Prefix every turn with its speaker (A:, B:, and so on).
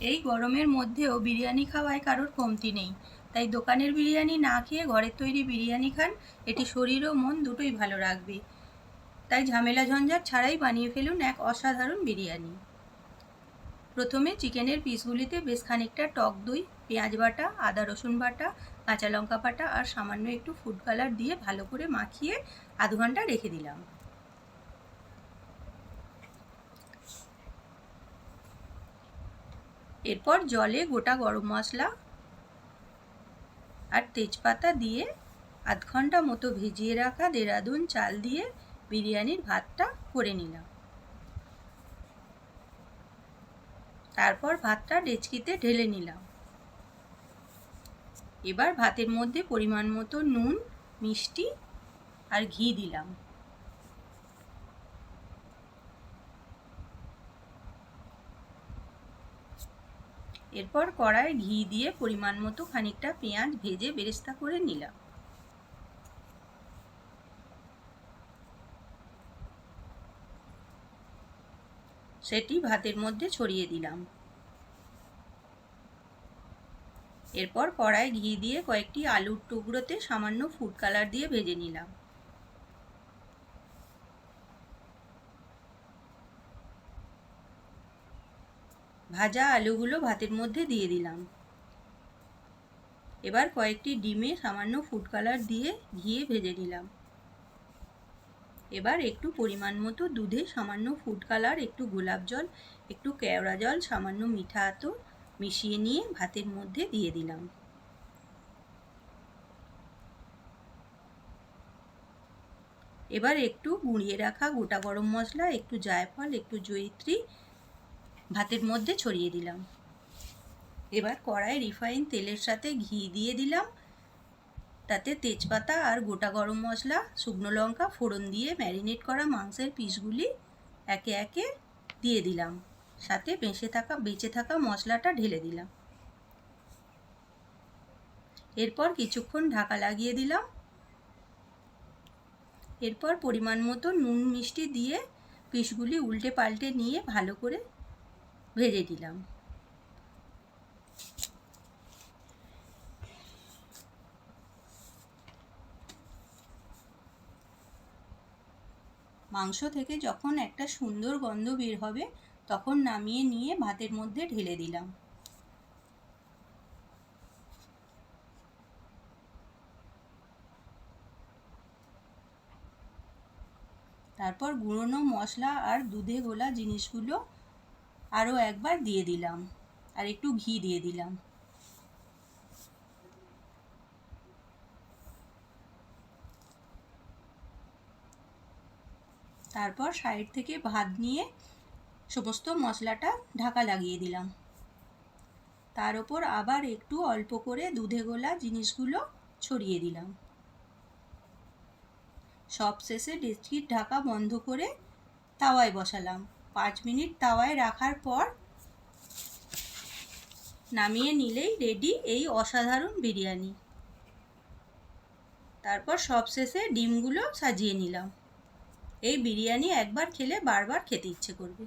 A: এই গরমের মধ্যেও বিরিয়ানি খাওয়ায় কারোর কমতি নেই। তাই দোকানের বিরিয়ানি না খেয়ে ঘরের তৈরি বিরিয়ানি খান, এটি শরীর ও মন দুটোই ভালো রাখবে। তাই ঝামেলা ঝঞ্ঝাট ছাড়াই বানিয়ে ফেলুন এক অসাধারণ বিরিয়ানি। প্রথমে চিকেনের পিসগুলিতে বেশ খানিকটা টক দই, পেঁয়াজ বাটা, আদা রসুন বাটা, কাঁচা লঙ্কা বাটা আর সামান্য একটু ফুড কালার দিয়ে ভালো করে মাখিয়ে আধ ঘণ্টা রেখে দিলাম। এরপর জলে গোটা গরম মশলা আর তেজপাতা দিয়ে আধ ঘণ্টা মতো ভিজিয়ে রাখা দেরাদুন চাল দিয়ে বিরিয়ানির ভাতটা করে নিলাম। তারপর ভাতটা ডেচকিতে ঢেলে নিলাম। এবার ভাতের মধ্যে পরিমাণ মতো নুন, মিষ্টি আর ঘি দিলাম। এরপর কড়ায় ঘি দিয়ে পরিমাণ মতো খানিকটা পেঁয়াজ ভেজে বেরেস্তা করে নিলাম। সেটি ভাতের মধ্যে ছড়িয়ে দিলাম। এরপর কড়ায় ঘি দিয়ে কয়েকটি আলুর টুকরোতে সামান্য ফুড কালার দিয়ে ভেজে নিলাম। ভাজা আলুগুলো ভাতের মধ্যে দিয়ে দিলাম। এবার কয়েকটি ডিমে সামান্য ফুড কালার দিয়ে ঘিয়ে ভেজে নিলাম। এবার একটু পরিমাণ মতো দুধে সামান্য ফুড কালার একটু গোলাপ জল, একটু কেওড়া জল, সামান্য মিঠা আতর মিশিয়ে নিয়ে ভাতের মধ্যে দিয়ে দিলাম। এবার একটু গুঁড়িয়ে রাখা গোটা গরম মশলা, একটু জায়ফল, একটু জয়িত্রী ভাতের মধ্যে ছড়িয়ে দিলাম। এবার কড়াই রিফাইন তেলের সাথে ঘি দিয়ে দিলাম। তাতে তেজপাতা আর গোটা গরম মশলা, শুকনো লঙ্কা, ফোড়ন দিয়ে ম্যারিনেট করা মাংসের পিসগুলি একে একে দিয়ে দিলাম। সাথে বেঁচে থাকা বেঁচে থাকা মশলাটা ঢেলে দিলাম। এরপর কিছুক্ষণ ঢাকা লাগিয়ে দিলাম। এরপর পরিমাণ মতো নুন মিষ্টি দিয়ে পিসগুলি উল্টে পাল্টে নিয়ে ভালো করে ভেজে দিলাম। মাংস থেকে যখন একটা সুন্দর গন্ধ বের হবে, তখন নামিয়ে নিয়ে ভাতের মধ্যে ঢেলে দিলাম। তারপর গুঁড়োনো মশলা আর দুধে গোলা জিনিসগুলো আরও একবার দিয়ে দিলাম। আর একটু ঘি দিয়ে দিলাম। তারপর সাইড থেকে ভাত নিয়ে সমস্ত মশলাটা ঢাকা লাগিয়ে দিলাম। তার ওপর আবার একটু অল্প করে দুধে গোলা জিনিসগুলো ছড়িয়ে দিলাম। সব শেষে ডেচকির ঢাকা বন্ধ করে তাওয়ায় বসালাম। পাঁচ মিনিট তাওয়ায় রাখার পর নামিয়ে নিলেই রেডি এই অসাধারণ বিরিয়ানি। তারপর সবশেষে ডিমগুলো সাজিয়ে নিলাম। এই বিরিয়ানি একবার খেলে বারবার খেতে ইচ্ছে করবে।